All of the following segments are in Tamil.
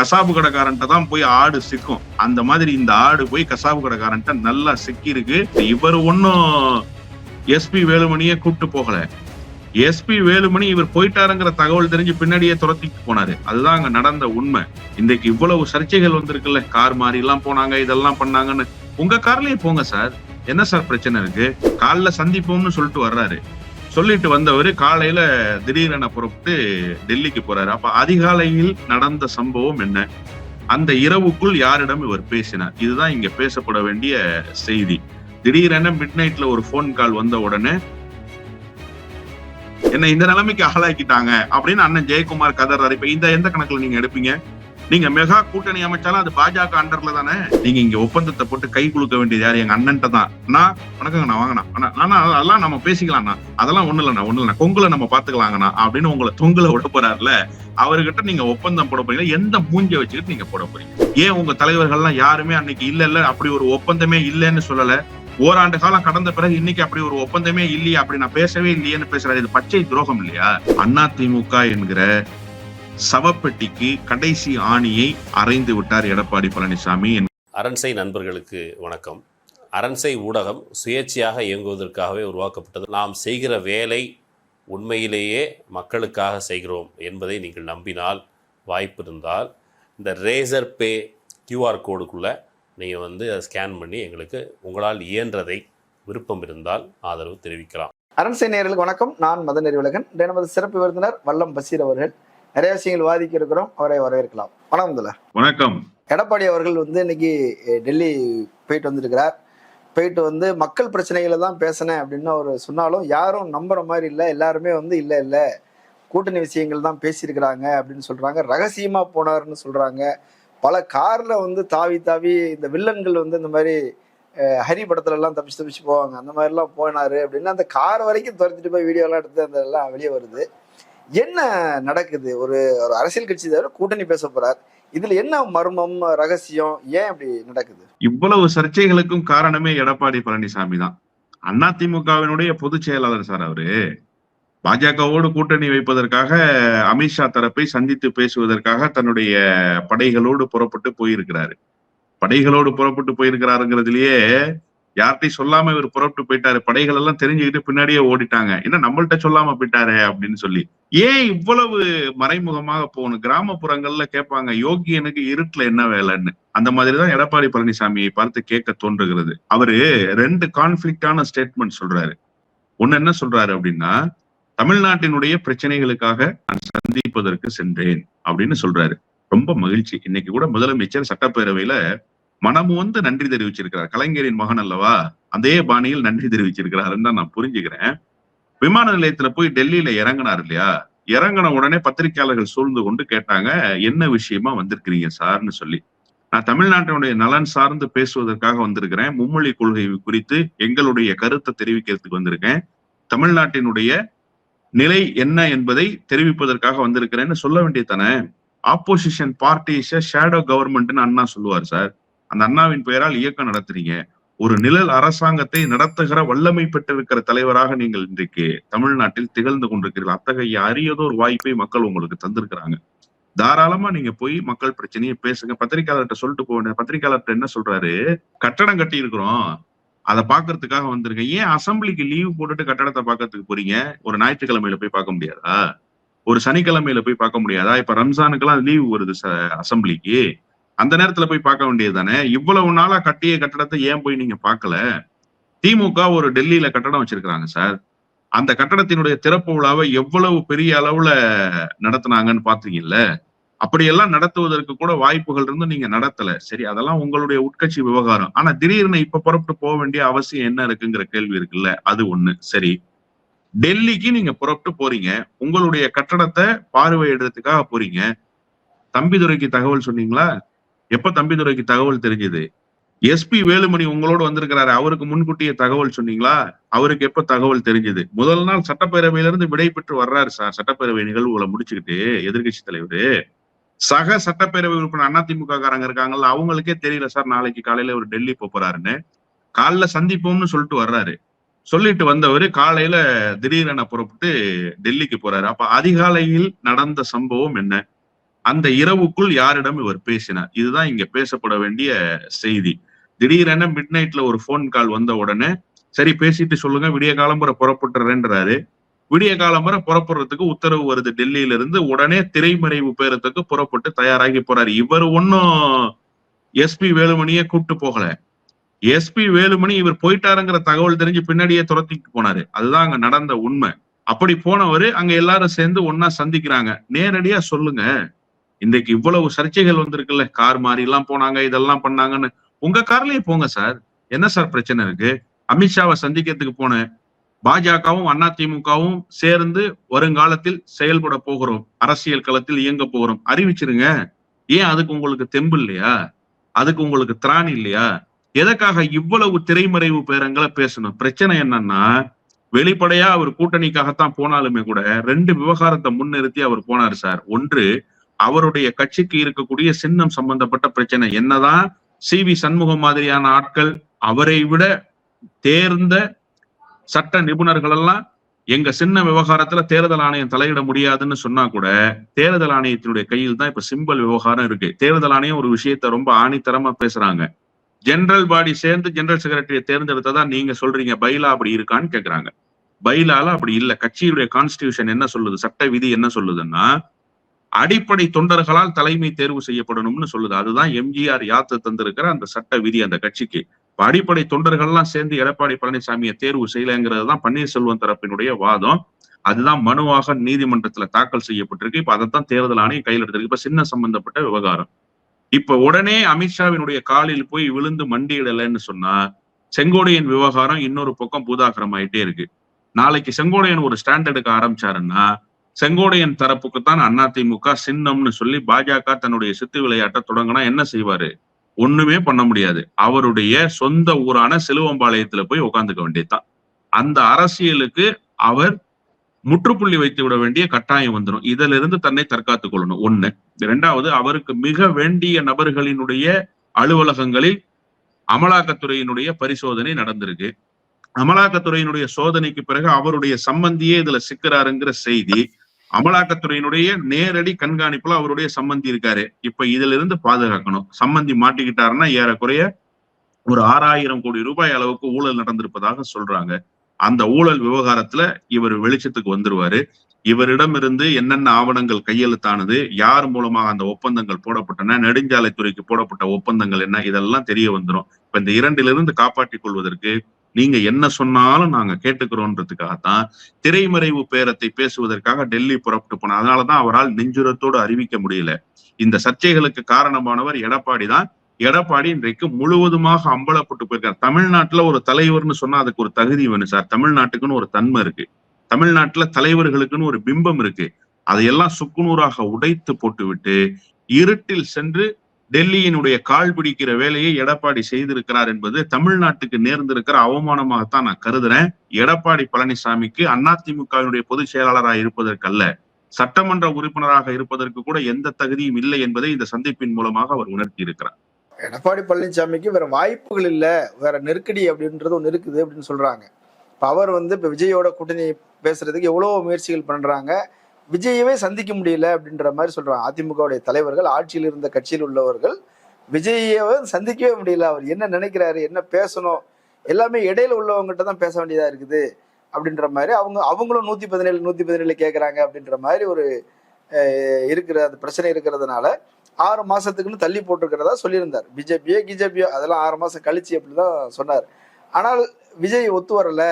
கசாப்பு கடைக்காரன்ட்ட தான் போய் ஆடு சிக்கும். அந்த மாதிரி இந்த ஆடு போய் கசாப்பு கடைக்காரன்ட்ட நல்லா சிக்கி இருக்கு இவர் ஒன்னும் எஸ்பி வேலுமணியே கூப்பிட்டு போகல. எஸ்பி வேலுமணி இவர் போயிட்டாருங்கிற தகவல் தெரிஞ்சு பின்னாடியே துரத்திட்டு போனாரு. அதுதான் அங்க நடந்த உண்மை. இன்றைக்கு இவ்வளவு சர்ச்சைகள் வந்திருக்குல்ல. கார் மாறி எல்லாம் போனாங்க இதெல்லாம் பண்ணாங்கன்னு. உங்க கார்லயே போங்க சார். என்ன சார் பிரச்சனை இருக்கு? காலைல சந்திப்போம்னு சொல்லிட்டு வர்றாரு. சொல்லிட்டு வந்தவர் காலையில திடீரென புறப்பட்டு டெல்லிக்கு போறாரு. அப்ப அதிகாலையில் நடந்த சம்பவம் என்ன? அந்த இரவுக்குள் யாரிடம் இவர் பேசினார்? இதுதான் இங்க பேசப்பட வேண்டிய செய்தி. திடீரென மிட் நைட்ல ஒரு ஃபோன் கால் வந்த உடனே என்ன இந்த நிலைமைக்கு ஆளாக்கிட்டாங்க? அப்படின்னு அண்ணன் ஜெயக்குமார் கதறாரு. இப்ப இந்த எந்த கணக்குல நீங்க எடுப்பீங்க? நீங்க மெகா கூட்டணி அமைச்சாலும் அது பாஜக அண்டர்ல தானே? நீங்க இங்க ஒப்பந்தத்தை போட்டு கை குலுக்க வேண்டியது யார்? எங்க அண்ணன்ட்ட தான். அண்ணா வணக்கங்கண்ணா வாங்கண்ணா. அண்ணா ஆனா அதெல்லாம் நம்ம பேசிக்கலாம்ண்ணா. அதெல்லாம் ஒண்ணு இல்லைண்ணா ஒண்ணு இல்லைண்ணா. கொங்குல நம்ம பாத்துக்கலாங்கண்ணா அப்படின்னு உங்களை தொங்குல விட போறாருல அவர்கிட்ட நீங்க ஒப்பந்தம் போட போறீங்க எந்த மூஞ்ச வச்சுக்கிட்டு நீங்க போட போறீங்க? ஏன் உங்க தலைவர்கள்லாம் யாருமே அன்னைக்கு இல்ல இல்ல அப்படி ஒரு ஒப்பந்தமே இல்லைன்னு சொல்லல? ஓராண்டு காலம் கடந்த பிறகு இன்னைக்கு அப்படி ஒரு ஒப்பந்தமே இல்லையா அப்படி நான் பேசவே இல்லையேன்னு பேசுறாரு. இது பச்சை துரோகம் இல்லையா? அதிமுக என்கிற சவப்பெட்டிக்கு கடைசி ஆணியை அறைந்து விட்டார் எடப்பாடி பழனிசாமி அரண்சை நண்பர்களுக்கு வணக்கம். அரண்சை ஊடகம் சுயேட்சையாக இயங்குவதற்காகவே உருவாக்கப்பட்டது. நாம் செய்கிற வேலை உண்மையிலேயே மக்களுக்காக செய்கிறோம் என்பதை நீங்கள் நம்பினால் வாய்ப்பு இருந்தால் இந்த ரேசர் பே கியூஆர் கோடுக்குள்ளே நீங்கள் வந்து அதை ஸ்கேன் பண்ணி எங்களுக்கு உங்களால் இயன்றதை விருப்பம் இருந்தால் ஆதரவு தெரிவிக்கலாம். அரண்சை நேயர்களுக்கு வணக்கம். நான் மதன் நெறிவுலகன் இன்றைய நமது சிறப்பு விருந்தினர் வல்லம் பசீர் அவர்கள். நிறைய விஷயங்கள் வாதிக்க இருக்கிறோம் அவரை வரவேற்கலாம். வணக்கம் வணக்கம். எடப்பாடி அவர்கள் வந்து இன்னைக்கு டெல்லி போயிட்டு வந்திருக்கிறார். போயிட்டு வந்து மக்கள் பிரச்சனைகளை தான் பேசினேன் அப்படின்னு அவர் சொன்னாலும் யாரும் நம்புற மாதிரி இல்லை எல்லாருமே வந்து இல்லை இல்லை. கூட்டணி விஷயங்கள் தான் பேசியிருக்கிறாங்க அப்படின்னு சொல்றாங்க. ரகசியமா போனாருன்னு சொல்றாங்க. பல கார்ல வந்து தாவி தாவி இந்த வில்லன்கள் வந்து இந்த மாதிரி ஹரி படத்துல எல்லாம் தப்பிச்சு தப்பிச்சு போவாங்க. அந்த மாதிரி எல்லாம் போனாரு அப்படின்னு அந்த கார் வரைக்கும் துரத்திட்டு போய் வீடியோ எல்லாம் எடுத்து அந்த எல்லாம் வெளியே வருது. என்ன நடக்குது? ஒரு ஒரு அரசியல் கட்சி தவிர கூட்டணி பேச போறார். இதுல என்ன மர்மம் ரகசியம்? ஏன் அப்படி நடக்குது? இவ்வளவு சர்ச்சைகளுக்கும் காரணமே எடப்பாடி பழனிசாமி தான். அதிமுகவினுடைய பொதுச் செயலாளர் சார் அவரு. பாஜகவோடு கூட்டணி வைப்பதற்காக அமித்ஷா தரப்பை சந்தித்து பேசுவதற்காக தன்னுடைய படைகளோடு புறப்பட்டு போயிருக்கிறாரு. படைகளோடு புறப்பட்டு போயிருக்கிறாருங்கிறதுலயே யார்கிட்டையும் சொல்லாம இவர் புறப்பட்டு போயிட்டாரு. படைகள் எல்லாம் தெரிஞ்சுக்கிட்டு பின்னாடியே ஓடிட்டாங்க. என்ன நம்மள்ட்ட சொல்லாம போயிட்டாரு அப்படின்னு சொல்லி. ஏன் இவ்வளவு மறைமுகமாக போகணும்? கிராமப்புறங்கள்ல கேட்பாங்க யோகி எனக்கு இருட்டுல என்ன வேலைன்னு. அந்த மாதிரிதான் எடப்பாடி பழனிசாமியை பார்த்து கேட்க தோன்றுகிறது. அவரு ரெண்டு கான்ஃபிளிக்டான ஸ்டேட்மெண்ட் சொல்றாரு. ஒண்ணு என்ன சொல்றாரு அப்படின்னா தமிழ்நாட்டினுடைய பிரச்சனைகளுக்காக நான் சந்திப்பதற்கு சென்றேன் அப்படின்னு சொல்றாரு. ரொம்ப மகிழ்ச்சி. இன்னைக்கு கூட முதலமைச்சர் சட்டப்பேரவையில மனமு வந்து நன்றி தெரிவிச்சிருக்கிறார். கலைஞரின் மகன் அல்லவா? அதே பாணியில் நன்றி தெரிவிச்சிருக்கிறாருன்னு தான் நான் புரிஞ்சுக்கிறேன். விமான நிலையத்துல போய் டெல்லியில இறங்கினார் இல்லையா? இறங்கின உடனே பத்திரிகையாளர்கள் சூழ்ந்து கொண்டு கேட்டாங்க என்ன விஷயமா வந்திருக்கிறீங்க சார்னு சொல்லி. நான் தமிழ்நாட்டினுடைய நலன் சார்ந்து பேசுவதற்காக வந்திருக்கிறேன். மும்மொழி கொள்கை குறித்து எங்களுடைய கருத்தை தெரிவிக்கிறதுக்கு வந்திருக்கேன். தமிழ்நாட்டினுடைய நிலை என்ன என்பதை தெரிவிப்பதற்காக வந்திருக்கிறேன்னு சொல்ல வேண்டியதானே ஆப்போசிஷன் பார்ட்டிஸ ஷேடோ கவர்மெண்ட்னு அண்ணா சொல்லுவார் சார். அந்த அண்ணாவின் பெயரால் இயக்கம் நடத்துறீங்க. ஒரு நிழல் அரசாங்கத்தை நடத்துகிற வல்லமை பெற்றிருக்கிற தலைவராக நீங்கள் இன்றைக்கு தமிழ்நாட்டில் திகழ்ந்து கொண்டிருக்கிறீர்கள். அத்தகைய அரியதோர் வாய்ப்பை மக்கள் உங்களுக்கு தந்திருக்கிறாங்க. தாராளமா நீங்க போய் மக்கள் பிரச்சனையை பேசுங்க. பத்திரிகையாளர்கிட்ட சொல்லிட்டு போக பத்திரிகையாளர்கிட்ட என்ன சொல்றாரு? கட்டடம் கட்டி இருக்கிறோம் அதை பாக்குறதுக்காக வந்திருக்கேன். ஏன் அசம்பிளிக்கு லீவ் போட்டுட்டு கட்டடத்தை பாக்குறதுக்கு போறீங்க? ஒரு ஞாயிற்றுக்கிழமையில போய் பார்க்க முடியாதா? ஒரு சனிக்கிழமையில போய் பார்க்க முடியாதா? இப்ப ரம்ஜானுக்கெல்லாம் லீவ் வருது அசம்பிளிக்கு. அந்த நேரத்துல போய் பார்க்க வேண்டியது தானே இவ்வளவு நாளா கட்டிய கட்டடத்தை ஏன் போய் நீங்க பார்க்கல? திமுக ஒரு டெல்லியில கட்டடம் வச்சிருக்கிறாங்க சார். அந்த கட்டடத்தினுடைய திறப்பு விழாவை எவ்வளவு பெரிய அளவுல நடத்துனாங்கன்னு பாத்தீங்கல்ல? அப்படியெல்லாம் நடத்துவதற்கு கூட வாய்ப்புகள் இருந்து நீங்க நடத்தல. சரி அதெல்லாம் உங்களுடைய உட்கட்சி விவகாரம். ஆனா திடீர்னு இப்ப புறப்பட்டு போக வேண்டிய அவசியம் என்ன இருக்குங்கிற கேள்வி இருக்குல்ல? அது ஒண்ணு. சரி டெல்லிக்கு நீங்க புறப்பட்டு போறீங்க. உங்களுடைய கட்டடத்தை பார்வையிடுறதுக்காக போறீங்க. தம்பிதுரைக்கு தகவல் சொன்னீங்களா? எப்ப தம்பிதுரைக்கு தகவல் தெரிஞ்சது? எஸ்பி வேலுமணி உங்களோட வந்திருக்கிறாரு. அவருக்கு முன்கூட்டியே தகவல் சொன்னீங்களா? அவருக்கு எப்ப தகவல் தெரிஞ்சது? முதல் நாள் சட்டப்பேரவையிலிருந்து விடை பெற்று வர்றாரு சார். சட்டப்பேரவை நிகழ்வுகளை முடிச்சுக்கிட்டு எதிர்கட்சி தலைவர். சக சட்டப்பேரவை உறுப்பினர் அதிமுக காரங்க இருக்காங்கல்ல அவங்களுக்கே தெரியல சார் நாளைக்கு காலையில ஒரு டெல்லி போறாருன்னு. காலைல சந்திப்போம்னு சொல்லிட்டு வர்றாரு. சொல்லிட்டு வந்தவர் காலையில திடீரென புறப்பட்டு டெல்லிக்கு போறாரு. அப்ப அதிகாலையில் நடந்த சம்பவம் என்ன? அந்த இரவுக்குள் யாரிடம் இவர் பேசினார்? இதுதான் இங்க பேசப்பட வேண்டிய செய்தி. திடீரென மிட் நைட்ல ஒரு ஃபோன் கால் வந்த உடனே சரி பேசிட்டு சொல்லுங்க விடிய காலம்புற புறப்பட்டுறேன்றாரு. விடிய காலம்புற புறப்படுறதுக்கு உத்தரவு வருது. டெல்லியில இருந்து உடனே திரைமறைவு பேரத்துக்கு புறப்பட்டு தயாராகி போறாரு. இவர் ஒன்னும் எஸ்பி வேலுமணியே கூப்பிட்டு போகல. எஸ்பி வேலுமணி இவர் போயிட்டாருங்கிற தகவல் தெரிஞ்சு பின்னாடியே துரத்திட்டு போனாரு. அதுதான் அங்க நடந்த உண்மை. அப்படி போனவரு அங்க எல்லாரும் சேர்ந்து ஒன்னா சந்திக்கிறாங்க. நேரடியா சொல்லுங்க. இன்றைக்கு இவ்வளவு சர்ச்சைகள் வந்திருக்குல்ல? கார் மாறி எல்லாம் போனாங்க இதெல்லாம் பண்ணாங்கன்னு. உங்க கார்லயே போங்க சார். என்ன சார் பிரச்சனை இருக்கு? அமித்ஷாவை சந்திக்கிறதுக்கு போனேன் பாஜகவும் அதிமுகவும் சேர்ந்து வருங்காலத்தில் செயல்பட போகிறோம். அரசியல் களத்தில் இயங்க போகிறோம். அறிவிச்சிருங்க. ஏன் அதுக்கு உங்களுக்கு தெம்பு இல்லையா? அதுக்கு உங்களுக்கு திராணி இல்லையா? எதற்காக இவ்வளவு திரைமறைவு பேரங்களை பேசணும்? பிரச்சனை என்னன்னா வெளிப்படையா அவர் கூட்டணிக்காகத்தான் போனாலுமே கூட ரெண்டு விவகாரத்தை முன்னிறுத்தி அவர் போனார் சார். ஒன்று அவருடைய கட்சிக்கு இருக்கக்கூடிய சின்னம் சம்பந்தப்பட்ட பிரச்சனை. என்னதான் சி வி சண்முகம் மாதிரியான ஆட்கள் அவரை விட தேர்ந்த சட்ட நிபுணர்கள் எல்லாம் எங்க சின்ன விவகாரத்துல தேர்தல் ஆணையம் தலையிட முடியாதுன்னு சொன்னா கூட தேர்தல் ஆணையத்தினுடைய கையில் தான் இப்ப சிம்பல் விவகாரம் இருக்கு. தேர்தல் ஆணையம் ஒரு விஷயத்த ரொம்ப ஆணித்தரமா பேசுறாங்க. ஜெனரல் பாடி சேர்ந்து ஜெனரல் செக்ரட்டரியை தேர்ந்தெடுத்ததா நீங்க சொல்றீங்க? பைலா அப்படி இருக்கான்னு கேக்குறாங்க. பைலால அப்படி இல்ல. கட்சியுடைய கான்ஸ்டியூஷன் என்ன சொல்லுது? சட்ட விதி என்ன சொல்லுதுன்னா அடிப்படை தொண்டர்களால் தலைமை தேர்வு செய்யப்படணும்னு சொல்லுது. அதுதான் எம்ஜிஆர் யாத்து தந்திருக்கிற அந்த சட்ட விதி அந்த கட்சிக்கு. அடிப்படை தொண்டர்கள்லாம் சேர்ந்து எடப்பாடி பழனிசாமியை தேர்வு செய்யலைங்கிறது தான் பன்னீர்செல்வம் தரப்பினுடைய வாதம். அதுதான் மனுவாக நீதிமன்றத்துல தாக்கல் செய்யப்பட்டிருக்கு. இப்ப அதைத்தான் தேர்தல் ஆணையம் கையில் எடுத்திருக்கு. இப்ப சின்ன சம்பந்தப்பட்ட விவகாரம். இப்ப உடனே அமித்ஷாவினுடைய காலில் போய் விழுந்து மண்டியிடலைன்னு சொன்னா செங்கோடையன் விவகாரம் இன்னொரு பக்கம் பூதாகரம் ஆயிட்டே இருக்கு. நாளைக்கு செங்கோடையன் ஒரு ஸ்டாண்ட் எடுக்க ஆரம்பிச்சாருன்னா செங்கோடையன் தரப்புக்கு தான் அதிமுக சின்னம்னு சொல்லி பாஜக தன்னுடைய சித்து விளையாட்டை தொடங்கினா என்ன செய்வாரு? ஒண்ணுமே பண்ண முடியாது. அவருடைய சொந்த ஊரான சிலுவம்பாளையத்துல போய் உட்காந்துக்க வேண்டியதுதான். அந்த அரசியலுக்கு அவர் முற்றுப்புள்ளி வைத்து விட வேண்டிய கட்டாயம் வந்துடும் இதுல இருந்து தன்னை தற்காத்துக் கொள்ளணும். ஒண்ணு. இரண்டாவது அவருக்கு மிக வேண்டிய நபர்களினுடைய அலுவலகங்களில் அமலாக்கத்துறையினுடைய பரிசோதனை நடந்திருக்கு. அமலாக்கத்துறையினுடைய சோதனைக்கு பிறகு அவருடைய சம்பந்தியே இதுல சிக்கிறாருங்கிற செய்தி அமலாக்கத்துறையினுடைய நேரடி கண்காணிப்புல அவருடைய சம்பந்தி இருக்காரு. இப்ப இதுல இருந்து பாதுகாக்கணும். சம்பந்தி மாட்டிக்கிட்டாருன்னா ஏறக்குறைய ஒரு ஆறாயிரம் கோடி ரூபாய் அளவுக்கு ஊழல் நடந்திருப்பதாக சொல்றாங்க. அந்த ஊழல் விவகாரத்துல இவர் வெளிச்சத்துக்கு வந்துருவாரு. இவரிடமிருந்து என்னென்ன ஆவணங்கள் கையெழுத்தானது யார் மூலமாக அந்த ஒப்பந்தங்கள் போடப்பட்டன நெடுஞ்சாலைத்துறைக்கு போடப்பட்ட ஒப்பந்தங்கள் என்ன இதெல்லாம் தெரிய வந்துடும் இப்ப இந்த இரண்டிலிருந்து காப்பாற்றிக் கொள்வதற்கு நீங்க என்ன சொன்னாலும் நாங்க கேட்டுக்கிறோன்றதுக்காகத்தான் திரைமறைவு பேரத்தை பேசுவதற்காக டெல்லி புறப்பட்டு போனார் அதனாலதான் அவரால் நெஞ்சுரத்தோடு அறிவிக்க முடியல. இந்த சர்ச்சைகளுக்கு காரணமானவர் எடப்பாடி தான். எடப்பாடி இன்றைக்கு முழுவதுமாக அம்பலப்பட்டு போயிருக்கார். தமிழ்நாட்டுல ஒரு தலைவர்னு சொன்னா அதுக்கு ஒரு தகுதி வேணும் சார். தமிழ்நாட்டுக்குன்னு ஒரு தன்மை இருக்கு. தமிழ்நாட்டுல தலைவர்களுக்குன்னு ஒரு பிம்பம் இருக்கு. அதையெல்லாம் சுக்குநூறாக உடைத்து போட்டுவிட்டு இருட்டில் சென்று டெல்லியினுடைய கால் பிடிக்கிற வேலையை எடப்பாடி செய்திருக்கிறார் என்பது தமிழ்நாட்டுக்கு நேர்ந்திருக்கிற அவமானமாகத்தான் நான் கருதுறேன். எடப்பாடி பழனிசாமிக்கு அதிமுகவினுடைய பொதுச் செயலாளராக இருப்பதற்கல்ல சட்டமன்ற உறுப்பினராக இருப்பதற்கு கூட எந்த தகுதியும் இல்லை என்பதை இந்த சந்திப்பின் மூலமாக அவர் உணர்த்தி இருக்கிறார் எடப்பாடி பழனிசாமிக்கு வேற வாய்ப்புகள் இல்ல வேற நெருக்கடி அப்படின்றது ஒன்று இருக்குது அப்படின்னு சொல்றாங்க. அவர் வந்து இப்ப விஜயோட கூட்டணி பேசுறதுக்கு எவ்வளவு முயற்சிகள் பண்றாங்க. விஜயவே சந்திக்க முடியல அப்படின்ற மாதிரி சொல்றாங்க. அதிமுகவுடைய தலைவர்கள் ஆட்சியில் இருந்த கட்சியில் உள்ளவர்கள் விஜயவை சந்திக்கவே முடியல. அவர் என்ன நினைக்கிறாரு என்ன பேசணும் எல்லாமே இடையில உள்ளவங்ககிட்ட தான் பேச வேண்டியதா இருக்குது அப்படின்ற மாதிரி அவங்க அவங்களும் நூத்தி பதினேழு நூத்தி பதினேழு கேட்கறாங்க அப்படின்ற மாதிரி ஒரு இருக்கிற அந்த பிரச்சனை இருக்கிறதுனால ஆறு மாசத்துக்குன்னு தள்ளி போட்டிருக்கிறதா சொல்லியிருந்தார். பிஜேபியோ கிஜேபியோ அதெல்லாம் ஆறு மாசம் கழிச்சு அப்படின்னு தான் சொன்னார். ஆனால் விஜய் ஒத்து வரல.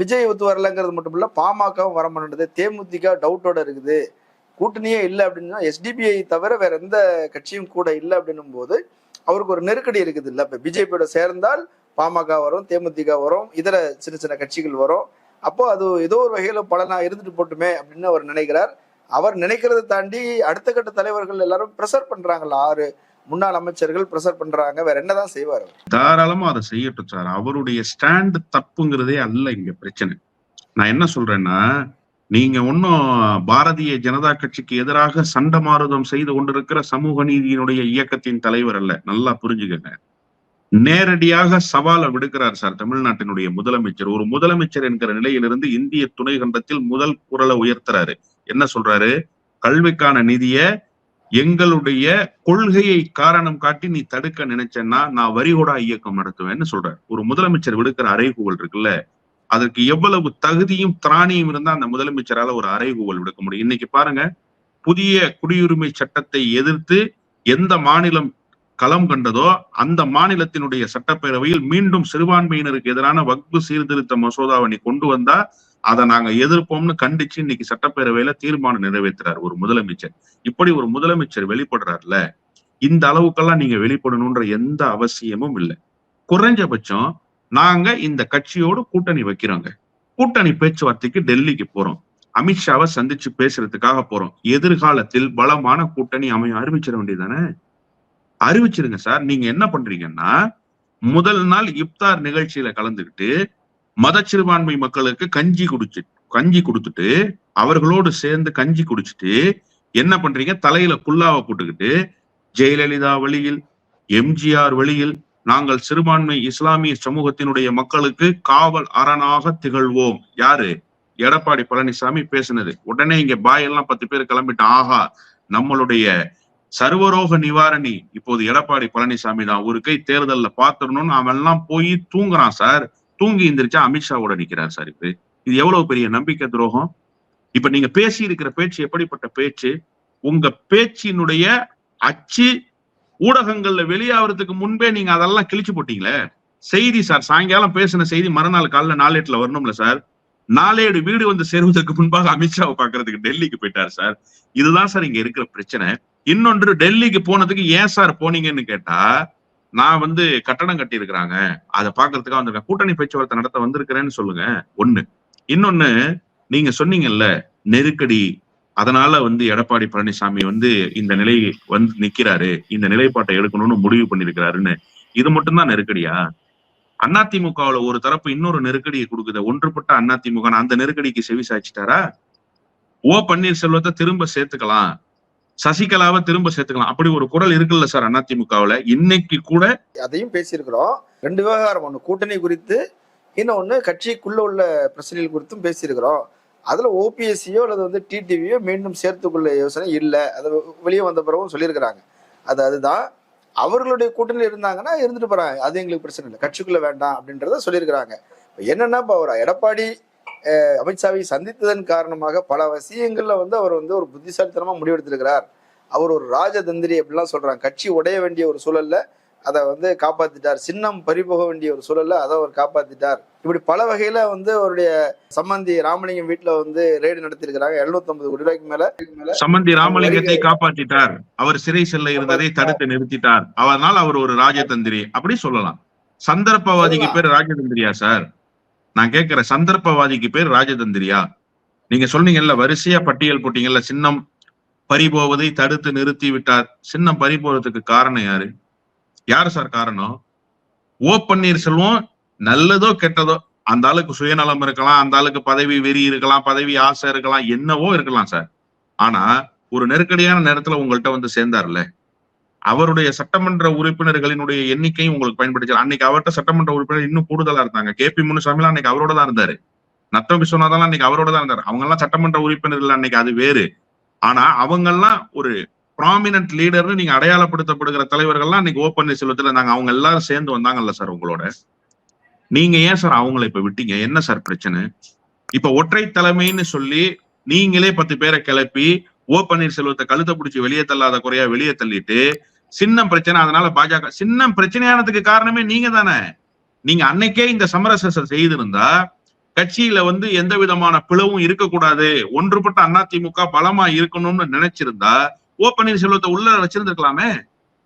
விஜய் ஒத்து வரலங்கிறது மட்டும் இல்ல பாமகவும் வர மாட்டேங்குது. தேமுதிக டவுட்டோட இருக்குது. கூட்டணியே இல்லை அப்படின்னா எஸ்டிபிஐ தவிர வேற எந்த கட்சியும் கூட இல்லை அப்படின்னும் போது அவருக்கு ஒரு நெருக்கடி இருக்குது இல்ல. இப்ப பிஜேபியோட சேர்ந்தால் பாமக வரும் தேமுதிக வரும் இதர சின்ன சின்ன கட்சிகள் வரும். அப்போ அது ஏதோ ஒரு வகையில பலனா இருந்துட்டு போட்டுமே அப்படின்னு அவர் நினைக்கிறார். அவர் நினைக்கிறத தாண்டி அடுத்த கட்ட தலைவர்கள் எல்லாரும் ப்ரெஷர் பண்றாங்கல்ல ஆறு முன்னாள் அமைச்சர்கள் ப்ரெஷர் பண்றாங்க. வேற என்னதான் செய்வார்? தாராளமா அதை செய்யட்டும் சார். அவருடைய ஸ்டாண்ட் தப்புங்கிறதே அல்ல இங்க பிரச்சனை. நான் என்ன சொல்றேன்னா நீங்க ஒன்னும் பாரதிய ஜனதா கட்சிக்கு எதிராக சண்டமாருதம் செய்து கொண்டிருக்கிற சமூக நீதியினுடைய இயக்கத்தின் தலைவர் அல்ல. நல்லா புரிஞ்சுக்கங்க. நேரடியாக சவாலை விடுக்கிறார் சார் தமிழ்நாட்டினுடைய முதலமைச்சர். ஒரு முதலமைச்சர் என்கிற நிலையிலிருந்து இந்திய துணை கண்டத்தில் முதல் குரலை உயர்த்துறாரு. என்ன சொல்றாரு? கல்விக்கான நிதியை எங்களுடைய கொள்கையை காரணம் காட்டி நீ தடுக்க நினைச்சேன்னா நான் வரிகோடா இயக்கம் நடத்துவேன்னு சொல்றார். ஒரு முதலமைச்சர் விடுக்கிற அறைகூவல் இருக்குல்ல அதற்கு எவ்வளவு தகுதியும் திராணியும் இருந்தா அந்த முதலமைச்சரால ஒரு அறைகூவல் விடுக்க முடியும். இன்னைக்கு பாருங்க புதிய குடியுரிமை சட்டத்தை எதிர்த்து எந்த மாநிலம் களம் கண்டதோ அந்த மாநிலத்தினுடைய சட்டப்பேரவையில் மீண்டும் சிறுபான்மையினருக்கு எதிரான வக்பு சீர்திருத்த மசோதாவை நீ கொண்டு வந்தா அதை நாங்க எதிர்ப்போம்னு கண்டிச்சு இன்னைக்கு சட்டப்பேரவையில தீர்மானம் நிறைவேற்றுறாரு ஒரு முதலமைச்சர். இப்படி ஒரு முதலமைச்சர் வெளிப்படுறாருல இந்த அளவுக்கெல்லாம் நீங்க வெளிப்படணும்ன்ற எந்த அவசியமும் இல்லை. குறைஞ்சபட்சம் நாங்க இந்த கட்சியோடு கூட்டணி வைக்கிறோங்க. கூட்டணி பேச்சுவார்த்தைக்கு டெல்லிக்கு போறோம். அமித்ஷாவை சந்திச்சு பேசுறதுக்காக போறோம். எதிர்காலத்தில் பலமான கூட்டணி அமைய அறிவிச்சிட வேண்டியதானே அறிவிச்சிருங்க சார். நீங்க என்ன பண்றீங்கன்னா முதல் நாள் இப்தார் நிகழ்ச்சியில கலந்துக்கிட்டு மத சிறுபான்மை மக்களுக்கு கஞ்சி குடிச்சு கஞ்சி கொடுத்துட்டு அவர்களோடு சேர்ந்து கஞ்சி குடிச்சிட்டு என்ன பண்றீங்க? தலையில குல்லாவை போட்டுக்கிட்டு ஜெயலலிதா வழியில் எம்ஜிஆர் வழியில் நாங்கள் சிறுபான்மை இஸ்லாமிய சமூகத்தினுடைய மக்களுக்கு காவல் அரணாக திகழ்வோம். யாரு? எடப்பாடி பழனிசாமி பேசினது. உடனே இங்க பாயெல்லாம் பத்து பேர் கிளம்பிட்டு ஆஹா நம்மளுடைய சர்வரோக நிவாரணி இப்போது எடப்பாடி பழனிசாமி தான். ஒரு கை தேர்தல்ல பாத்துடணும்னு அவன் எல்லாம் போய் தூங்குறான் சார். தூங்கி எந்திரிச்சா அமித்ஷாவோட நிக்கிறார் சார் இப்ப. இது எவ்வளவு பெரிய நம்பிக்கை துரோகம்? இப்ப நீங்க பேசி இருக்கிற பேச்சு எப்படிப்பட்ட பேச்சு? உங்க பேச்சினுடைய அச்சு ஊடகங்கள்ல வெளியாகிறதுக்கு முன்பே நீங்க அதெல்லாம் கிழிச்சு போட்டீங்களே? செய்தி சார் சாயங்காலம் பேசின செய்தி மறுநாள் காலைல நாளேட்டுல வரணும்ல சார். நாளேடு வீடு வந்து சேருவதற்கு முன்பாக அமித்ஷாவை பாக்குறதுக்கு டெல்லிக்கு போயிட்டார் சார். இதுதான் சார் இங்க இருக்கிற பிரச்சனை. இன்னொன்று டெல்லிக்கு போனதுக்கு ஏன் சார் போனீங்கன்னு கேட்டா நான் வந்து கட்டணம் கட்டி இருக்கிறாங்க அதை பாக்குறதுக்காக வந்திருக்கேன். கூட்டணி பேச்சுவார்த்தை நடத்த வந்திருக்கிறேன்னு சொல்லுங்க. ஒண்ணு. இன்னொன்னு நீங்க சொன்னீங்கல்ல நெருக்கடி. அதனால வந்து எடப்பாடி பழனிசாமி வந்து இந்த நிலை வந்து நிக்கிறாரு. இந்த நிலைப்பாட்டை எடுக்கணும்னு முடிவு பண்ணிருக்கிறாருன்னு இது மட்டும்தான் நெருக்கடியா? அதிமுகவுல ஒரு தரப்பு இன்னொரு நெருக்கடியை கொடுக்குது. ஒன்றுபட்ட அதிமுக அந்த நெருக்கடிக்கு செவி சாய்ச்சிட்டாரா? ஓ பன்னீர்செல்வத்தை திரும்ப சேர்த்துக்கலாம். சசிகலாவை திரும்ப சேர்த்துக்கலாம். அப்படி ஒரு குரல் இருக்குல்ல சார் அதிமுகவுல. இன்னைக்கு கூட அதையும் பேசியிருக்கிறோம். ரெண்டு விவகாரம். ஒண்ணு கூட்டணி குறித்து இன்னொன்னு கட்சிக்குள்ள உள்ள பிரச்சனைகள் குறித்தும் பேசியிருக்கிறோம். அதுல ஓபிஎஸ்சியோ அல்லது வந்து டிடிவியோ மீண்டும் சேர்த்துக்கொள்ள யோசனை இல்லை. அது வெளியே வந்த பிறகும் சொல்லியிருக்கிறாங்க. அது அதுதான். அவர்களுடைய கூட்டணியில் இருந்தாங்கன்னா இருந்துட்டு போறாங்க. அது எங்களுக்கு பிரச்சனை இல்லை. கட்சிக்குள்ள வேண்டாம் அப்படின்றத சொல்லியிருக்கிறாங்க. என்னன்னா இப்போ அவர் எடப்பாடி அமித்ஷாவை சந்தித்ததன் காரணமாக பல விஷயங்கள்ல வந்து அவர் வந்து ஒரு புத்திசாலித்தனமா முடிவெடுத்திருக்கிறார். அவர் ஒரு ராஜதந்திரி அப்படிலாம் சொல்றாங்க. கட்சி உடைய வேண்டிய ஒரு சூழல்ல அதை வந்து காப்பாத்திட்டார். சின்னம் பறிபோக வேண்டிய ஒரு சூழல்ல அதை அவர் காப்பாத்திட்டார். இப்படி பல வகையில வந்து அவருடைய சம்பந்தி ராமலிங்கம் வீட்டுல வந்து ரெய்டு நடத்திருக்கிறாங்க 750 கோடி ரூபாய்க்கு மேல. மேல சம்பந்தி ராமலிங்கத்தை காப்பாற்றிட்டார் அவர் சிறை செல்ல இருந்ததை தடுத்து நிறுத்திட்டார். அதனால் அவர் ஒரு ராஜதந்திரி அப்படி சொல்லலாம். சந்தர்ப்பவாதிக்கு பேர் ராஜதந்திரியா சார்? நான் கேட்கிற சந்தர்ப்பவாதிக்கு பேர் ராஜதந்திரியா? நீங்க சொன்னீங்கல்ல வரிசையா பட்டியல் போட்டீங்கல்ல சின்னம் பறிபோவதை தடுத்து நிறுத்தி விட்டார். சின்னம் பறிபோறதுக்கு காரணம் யாரு? யாரு சார் காரணம்? ஓ பன்னீர்செல்வம் நல்லதோ கெட்டதோ அந்த ஆளுக்கு சுயநலம் இருக்கலாம் அந்த ஆளுக்கு பதவி வெறி இருக்கலாம் பதவி ஆசை இருக்கலாம் என்னவோ இருக்கலாம் சார். ஆனா ஒரு நெருக்கடியான நேரத்துல உங்கள்கிட்ட வந்து சேர்ந்தார்ல. அவருடைய சட்டமன்ற உறுப்பினர்களினுடைய எண்ணிக்கையும் உங்களுக்கு பயன்படுத்தி அன்னைக்கு அவர்கிட்ட சட்டமன்ற உறுப்பினர் இன்னும் கூடுதலா இருந்தாங்க. கே பி முனுசாமிலாம் அன்னைக்கு அவரோட தான் இருந்தாரு. நத்தம் விஸ்வநாதெல்லாம் அன்னைக்கு அவரோட தான் இருந்தாரு. அவங்க எல்லாம் சட்டமன்ற உறுப்பினர்கள் அன்னைக்கு அது வேறு. ஆனா அவங்க எல்லாம் ஒரு ப்ராமினன்ட் லீடர்னு நீங்க அடையாளப்படுத்தப்படுகிற தலைவர்கள்லாம் அன்னைக்கு ஓ பன்னீர்செல்வத்துல இருந்தாங்க. அவங்க எல்லாரும் சேர்ந்து வந்தாங்கல்ல சார் உங்களோட. நீங்க ஏன் சார் அவங்களை இப்ப விட்டீங்க? என்ன சார் பிரச்சனை? இப்ப ஒற்றை தலைமைன்னு சொல்லி நீங்களே பத்து பேரை கிளப்பி ஓ பன்னீர்செல்வத்தை கழுத்தை பிடிச்சி வெளியே தள்ளாத குறையா வெளியே தள்ளிட்டு சின்னம் பிரச்சனை அதனால பாஜக. சின்னம் பிரச்சனையானதுக்கு காரணமே நீங்க தானே. நீங்க அன்னைக்கே இந்த சமரசத்தை செய்திருந்தா கட்சியில வந்து எந்த விதமான பிளவும் இருக்கக்கூடாது. ஒன்றுபட்ட அதிமுக பலமா இருக்கணும்னு நினைச்சிருந்தா ஓ பன்னீர்செல்வத்தை உள்ள வச்சிருந்திருக்கலாமே.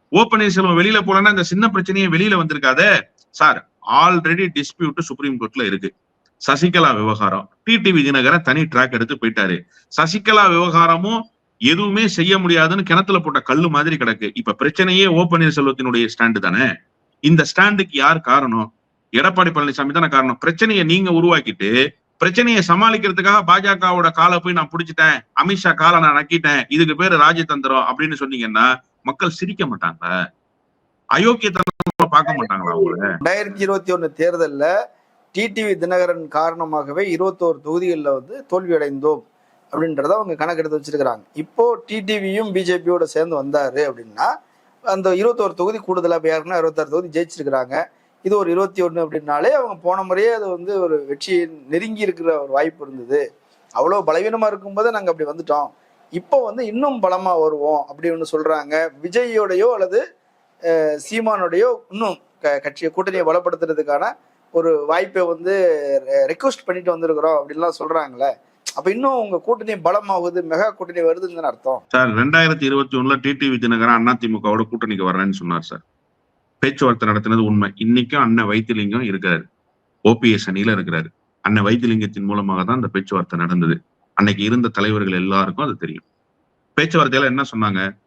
ஓ பன்னீர்செல்வம் வெளியில போலன்னா இந்த சின்ன பிரச்சனையே வெளியில வந்திருக்காதே. சார் ஆல்ரெடி டிஸ்பியூட் சுப்ரீம் கோர்ட்ல இருக்கு. சசிகலா விவகாரம். டிடிவி தினகரன் தனி ட்ராக் எடுத்து போயிட்டாரு. சசிகலா விவகாரமும் எதுவுமே செய்ய முடியாதுன்னு கிணத்துல போட்ட கல்லு மாதிரி கிடக்கு. இப்ப பிரச்சனையே ஓ பன்னீர்செல்வத்தினுடைய ஸ்டாண்டு தானே? இந்த ஸ்டாண்டுக்கு யார் காரணம்? எடப்பாடி பழனிசாமி தானே காரணம். பிரச்சனையை நீங்க உருவாக்கிட்டு பிரச்சனையை சமாளிக்கிறதுக்காக பாஜகவோட காலை போய் நான் பிடிச்சிட்டேன் அமித்ஷா காலை நான் நக்கிட்டேன் இதுக்கு பேரு ராஜதந்திரம் அப்படின்னு சொன்னீங்கன்னா மக்கள் சிரிக்க மாட்டாங்க அயோக்கியத்தனமா பார்க்க மாட்டாங்களா அவங்கள? ரெண்டாயிரத்தி இருபத்தி ஒண்ணு தேர்தல்ல டிடிவி தினகரன் காரணமாகவே இருபத்தோரு தொகுதிகளில் வந்து தோல்வி அடைந்தோம் அப்படின்றத அவங்க கணக்கெடுத்து வச்சிருக்கிறாங்க. இப்போ டிடிவியும் பிஜேபியோட சேர்ந்து வந்தாரு அப்படின்னா அந்த இருபத்தோரு தொகுதி கூடுதலாக இப்போ ஏற்கனவே அறுபத்தாறு தொகுதி ஜெயிச்சிருக்கிறாங்க. இது ஒரு இருபத்தி ஒன்று அப்படின்னாலே அவங்க போன முறையே அது வந்து ஒரு வெற்றியை நெருங்கி இருக்கிற ஒரு வாய்ப்பு இருந்தது. அவ்வளோ பலவீனமாக இருக்கும்போது நாங்கள் அப்படி வந்துட்டோம். இப்போ வந்து இன்னும் பலமாக வருவோம் அப்படின்னு சொல்கிறாங்க விஜயோடையோ அல்லது சீமானோடையோ இன்னும் க கட்சியை கூட்டணியை பலப்படுத்துறதுக்கான ஒரு வாய்ப்பை வந்து ரெக்வஸ்ட் பண்ணிட்டு வந்திருக்கிறோம் அப்படின்லாம் சொல்கிறாங்களே அப்போ இன்னும் உங்கள் கூட்டணி பலமாகுது மெகா கூட்டணி வருதுன்னு அர்த்தம்? சார் ரெண்டாயிரத்தி இருபத்தி ஒண்ணுல டிடிவி தினகரன் அதிமுகவோட கூட்டணிக்கு வர்றேன்னு சொன்னார் சார். பேச்சுவார்த்தை நடத்தினது உண்மை. இன்னைக்கும் அண்ணன் வைத்திலிங்கம் இருக்கிறாரு ஓபிஎஸ் அணியில இருக்கிறாரு. அண்ணன் வைத்திலிங்கத்தின் மூலமாக தான் அந்த பேச்சுவார்த்தை நடந்தது. அன்னைக்கு இருந்த தலைவர்கள் எல்லாருக்கும் அது தெரியும். பேச்சுவார்த்தையில என்ன சொன்னாங்க?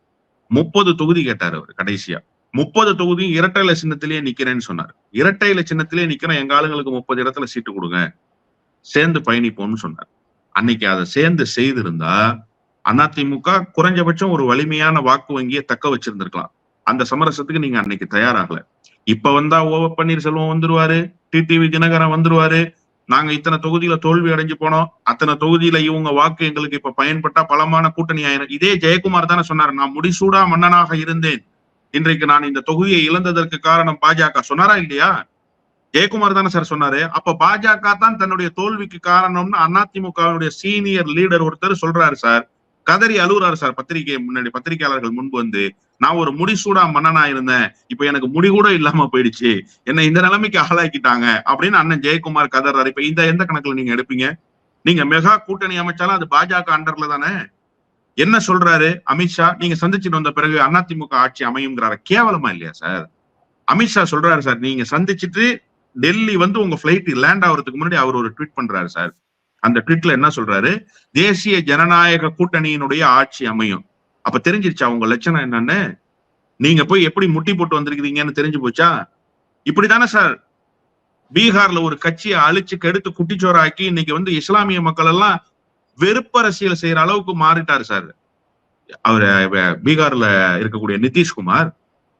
முப்பது தொகுதி கேட்டார் அவர் கடைசியா. முப்பது தொகுதியும் இரட்டை இலை சின்னத்திலேயே நிக்கிறேன்னு சொன்னார். இரட்டை இலை சின்னத்திலேயே நிக்கிறேன் எங்க ஆளுங்களுக்கு முப்பது இடத்துல சீட்டு கொடுங்க. சேர்ந்து பயணிப்போம்னு சொன்னார். அன்னைக்கு அதை சேர்ந்து செய்திருந்தா அதிமுக குறைஞ்சபட்சம் ஒரு வலிமையான வாக்கு வங்கியை தக்க வச்சிருந்திருக்கலாம். அந்த சமரசத்துக்கு நீங்க அன்னைக்கு தயாராகல. இப்ப வந்தா ஓ பன்னீர்செல்வம் வந்துருவாரு டிடிவி தினகரன் வந்துருவாரு. நாங்க இத்தனை தொகுதியில தோல்வி அடைஞ்சு போனோம். அத்தனை தொகுதியில இவங்க வாக்கு எங்களுக்கு இப்ப பயன்பட்டா பலமான கூட்டணி ஆயிரும். இதே ஜெயக்குமார் தானே சொன்னாரு நான் முடிசூடா மன்னனாக இருந்தேன். இன்றைக்கு நான் இந்த தொகுதியை இழந்ததற்கு காரணம் பாஜக. சொன்னாரா இல்லையா? ஜெயக்குமார் தானே சார் சொன்னாரு. அப்ப பாஜக தான் தன்னுடைய தோல்விக்கு காரணம்னு அதிமுகவினுடைய சீனியர் லீடர் ஒருத்தர் சொல்றாரு சார் கதறி அழுகுறாரு சார் பத்திரிகை முன்னாடி பத்திரிகையாளர்கள் முன்பு வந்து நான் ஒரு முடிசூடா மன்னனா இருந்தேன். இப்ப எனக்கு முடி கூட இல்லாம போயிடுச்சு. என்னை இந்த நிலைமைக்கு ஆளாக்கிட்டாங்க. அப்படின்னு அண்ணன் ஜெயக்குமார் கதறாரு. இப்ப இந்த எந்த கணக்குல நீங்க எடுப்பீங்க? நீங்க மெகா கூட்டணி அமைச்சாலும் அது பாஜக அண்டர்ல தானே? என்ன சொல்றாரு? அமித்ஷா நீங்க சந்திச்சுட்டு வந்த பிறகு அதிமுக ஆட்சி அமையுங்கிறார? கேவலமா இல்லையா சார் அமித்ஷா சொல்றாரு சார் நீங்க சந்திச்சுட்டு டெல்லி வந்து உங்க பிளைட் லேண்ட் ஆகுறதுக்கு முன்னாடி அவர் ஒரு ட்வீட் பண்றாரு சார் அந்த ட்வீட்ல என்ன சொல்றாரு? தேசிய ஜனநாயக கூட்டணியினுடைய ஆட்சி அமையும். அப்ப தெரிஞ்சிருச்சா உங்க லட்சணம் என்னன்னு? நீங்க போய் எப்படி முட்டி போட்டு வந்திருக்கீங்கன்னு தெரிஞ்சு போச்சா? இப்படிதானே சார் பீகார்ல ஒரு கட்சியை அழிச்சு கெடுத்து குட்டிச்சோராக்கி இன்னைக்கு வந்து இஸ்லாமிய மக்கள் எல்லாம் வெறுப்பரசியல் செய்யற அளவுக்கு மாறிட்டாரு சார் அவர் பீகார்ல இருக்கக்கூடிய நிதிஷ்குமார்.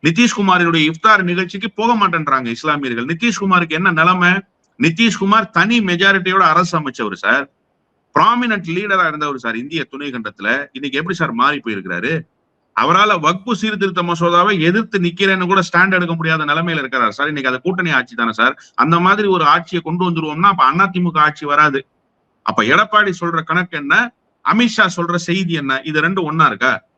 நிதிஷ்குமாரினுடைய இஃப்தார் நிகழ்ச்சிக்கு போக மாட்டேன்றாங்க இஸ்லாமியர்கள். நிதிஷ்குமாருக்கு என்ன நிலைமை? நிதிஷ்குமார் தனி மெஜாரிட்டியோட அரசு அமைச்சவர் சார். ப்ராமினன்ட் லீடரா இருந்தவர் சார் இந்திய துணை கண்டத்துல. இன்னைக்கு எப்படி சார் மாறி போயிருக்கிறாரு? அவரால வக்பு சீர்திருத்த மசோதாவை எதிர்த்து நிக்கிறேன்னு கூட ஸ்டாண்ட் எடுக்க முடியாத நிலைமையில இருக்கிறார் சார். இன்னைக்கு அது கூட்டணி ஆட்சி தானே சார். அந்த மாதிரி ஒரு ஆட்சியை கொண்டு வந்துருவோம்னா அப்ப அதிமுக ஆட்சி வராது. அப்ப எடப்பாடி சொல்ற கணக்கு என்ன? அமித்ஷா சொல்ற செய்தி என்ன? இது ரெண்டும் ஒன்னா இருக்கா?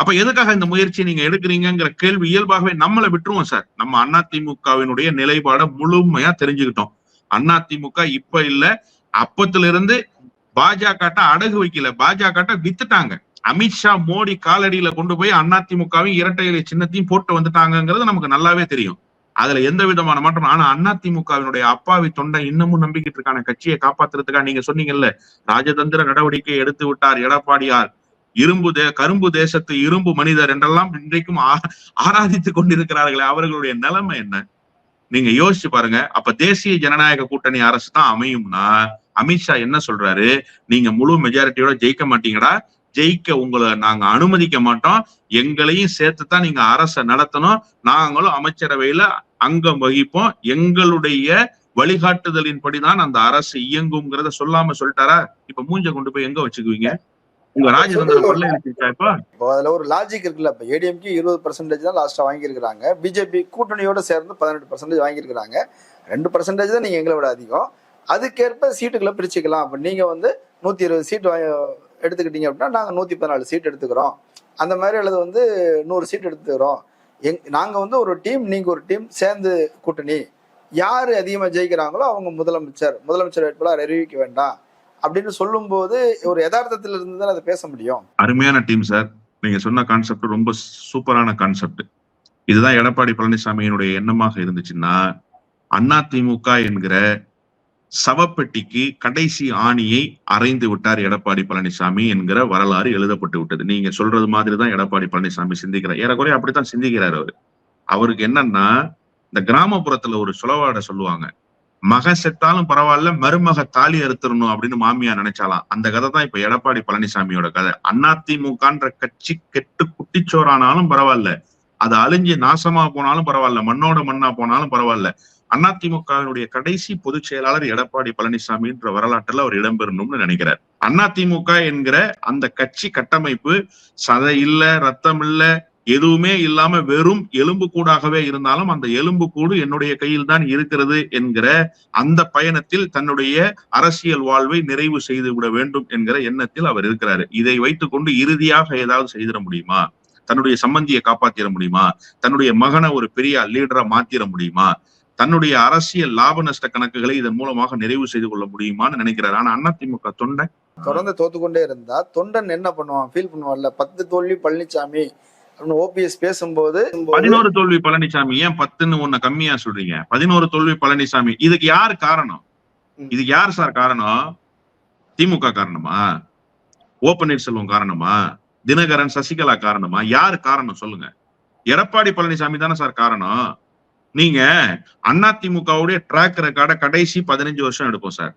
அப்ப எதுக்காக இந்த முயற்சி நீங்க எடுக்கிறீங்கிற கேள்வி இயல்பாகவே நம்மளை விட்டுருவோம் சார். நம்ம அண்ணா திமுகவினுடைய நிலைப்பாடை முழுமையா தெரிஞ்சுக்கிட்டோம். அண்ணா திமுக இப்ப இல்ல அப்பத்துல இருந்து பாஜக அடகு வைக்கல. பாஜக வித்துட்டாங்க. அமித்ஷா மோடி காலடியில கொண்டு போய் அதிமுகவையும் இரட்டை இலை சின்னத்தையும் போட்டு வந்துட்டாங்கிறது நமக்கு நல்லாவே தெரியும். அதுல எந்த விதமான மாற்றம் ஆனா அதிமுகவினுடைய அப்பாவி தொண்டை இன்னமும் நம்பிக்கிட்டு இருக்கான கட்சியை காப்பாத்துறதுக்காக நீங்க சொன்னீங்கல்ல ராஜதந்திர நடவடிக்கை எடுத்து விட்டார் எடப்பாடியார். இரும்பு தே கரும்பு தேசத்து இரும்பு மனிதர் என்றெல்லாம் இன்றைக்கும் ஆராதித்துக் கொண்டிருக்கிறார்களே அவர்களுடைய நிலைமை என்ன? நீங்க யோசிச்சு பாருங்க. அப்ப தேசிய ஜனநாயக கூட்டணி அரசு தான் அமையும்னா அமித்ஷா என்ன சொல்றாரு? நீங்க முழு மெஜாரிட்டியோட ஜெயிக்க மாட்டீங்கடா. ஜெயிக்க உங்களை நாங்க அனுமதிக்க மாட்டோம். எங்களையும் சேர்த்து தான் நீங்க அரசை நடத்தணும். நாங்களும் அமைச்சரவையில அங்கம் வகிப்போம். எங்களுடைய வழிகாட்டுதலின்படிதான் அந்த அரசு இயங்குங்கிறத சொல்லாம சொல்லிட்டாரா? இப்ப மூஞ்ச கொண்டு போய் எங்க வச்சுக்குவீங்க? உங்க அதுல ஒரு லாஜிக் இருக்குல்ல இப்போ ஏடிஎம்கே இருபது பர்சன்டேஜ் தான் லாஸ்ட்டாக வாங்கியிருக்கிறாங்க. பிஜேபி கூட்டணியோட சேர்ந்து பதினெட்டு பர்சன்டேஜ் வாங்கியிருக்கிறாங்க. ரெண்டு பர்சன்டேஜ் தான் நீங்கள் எங்களை விட அதிகம். அதுக்கேற்ப சீட்டுகளை பிரிச்சுக்கலாம். அப்போ நீங்கள் வந்து நூற்றி இருபது சீட் எடுத்துக்கிட்டீங்க அப்படின்னா நாங்கள் நூற்றி பதினாலு சீட் எடுத்துக்கிறோம். அந்த மாதிரி அல்லது வந்து நூறு சீட் எடுத்துக்கிறோம். எங் நாங்கள் வந்து ஒரு டீம் நீங்கள் ஒரு டீம் சேர்ந்து கூட்டணி. யார் அதிகமாக ஜெயிக்கிறாங்களோ அவங்க முதலமைச்சர். முதலமைச்சர் வேட்பாளர் அறிவிக்க வேண்டாம். அப்படின்னு சொல்லும்போது ஒரு யதார்த்தத்தில் இருந்து தான் அதை பேச முடியும். அருமையான டீம் சார் நீங்க சொன்ன கான்செப்ட் ரொம்ப சூப்பரான கான்செப்ட் இதுதான் எடப்பாடி பழனிசாமியினுடைய எண்ணமாக இருந்துச்சுன்னா அதிமுக என்கிற சவப்பெட்டிக்கு கடைசி ஆணியை அறைந்து விட்டார் எடப்பாடி பழனிசாமி என்கிற வரலாறு எழுதப்பட்டு விட்டது. நீங்க சொல்றது மாதிரி தான் எடப்பாடி பழனிசாமி சிந்திக்கிறார். ஏறக்குறைய அப்படித்தான் சிந்திக்கிறார் அவர். அவருக்கு என்னன்னா இந்த கிராமப்புறத்துல ஒரு சுலவாட சொல்லுவாங்க. மக செத்தாலும் பரவாயில்ல மருமக தாலி அறுத்துடணும் அப்படின்னு மாமியா நினைச்சாலாம். அந்த கதை தான் இப்ப எடப்பாடி பழனிசாமியோட கதை. அதிமுகன்ற கட்சி கெட்டு குட்டிச்சோரானாலும் பரவாயில்ல. அது அழிஞ்சு நாசமா போனாலும் பரவாயில்ல. மண்ணோட மண்ணா போனாலும் பரவாயில்ல. அதிமுகவினுடைய கடைசி பொதுச் செயலாளர் எடப்பாடி பழனிசாமின்ற வரலாற்றுல அவர் இடம்பெறணும்னு நினைக்கிறார். அதிமுக என்கிற அந்த கட்சி கட்டமைப்பு சதை இல்ல ரத்தம் இல்ல எதுவுமே இல்லாம வெறும் எலும்பு கூடாகவே இருந்தாலும் அந்த எலும்பு கூடு என்னுடைய கையில் தான் இருக்கிறது என்கிற அந்த பயணத்தில் தன்னுடைய அரசியல் வாழ்வை நிறைவு செய்து விட வேண்டும் என்கிற எண்ணத்தில் அவர் இருக்கிறாரு. இதை வைத்துக்கொண்டு இறுதியாக ஏதாவது செய்திட முடியுமா? தன்னுடைய சம்பந்தியை காப்பாத்திட முடியுமா? தன்னுடைய மகனை ஒரு பெரிய லீடரா மாத்திர முடியுமா? தன்னுடைய அரசியல் லாப நஷ்ட கணக்குகளை இதன் மூலமாக நிறைவு செய்து கொள்ள முடியுமான்னு நினைக்கிறாரு. ஆனா அதிமுக தொண்டன் தொடர்ந்து தோத்துக்கொண்டே இருந்தா தொண்டன் என்ன பண்ணுவான்? ஃபீல் பண்ணுவான்ல. பத்து தோல்வி பழனிசாமி ஓபிஎஸ் பேசும்போது பதினோரு தோல்வி பழனிசாமி ஏன் பத்துன்னு ஒண்ணு கம்மியா சொல்றீங்க? பதினோரு தோல்வி பழனிசாமி. இதுக்கு யார் காரணம். இதுக்கு யார் சார் காரணம்? திமுக காரணமா? ஓ பன்னீர்செல்வம் காரணமா? தினகரன் சசிகலா காரணமா? யார் காரணம் சொல்லுங்க. எடப்பாடி பழனிசாமி தானே சார் காரணம். நீங்க அதிமுகவுடைய ட்ராக் ரெக்கார்ட கடைசி பதினஞ்சு வருஷம் எடுப்போம் சார்.